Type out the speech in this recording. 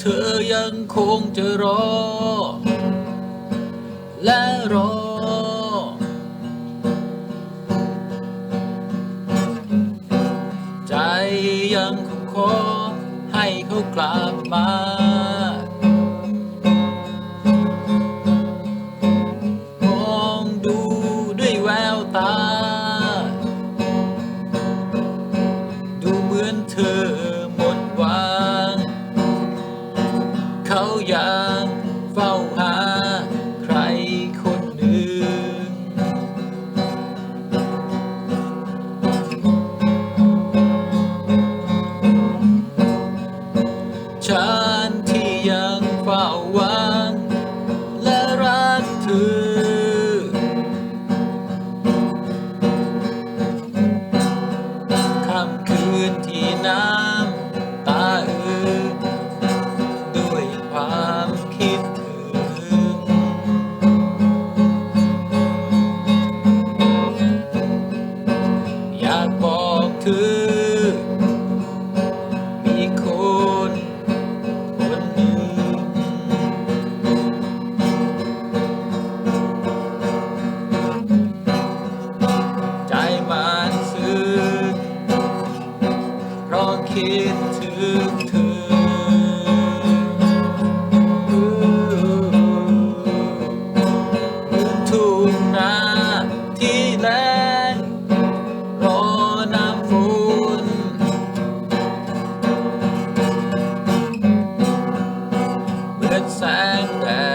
เธอยังคงจะรอ และรอ ใจยังคงขอให้เขากลับมา มองดูด้วยแววตา คิดถึงเธอทุ่งนาที่แล้งรอน้ำฝนเหมือนแสงแดด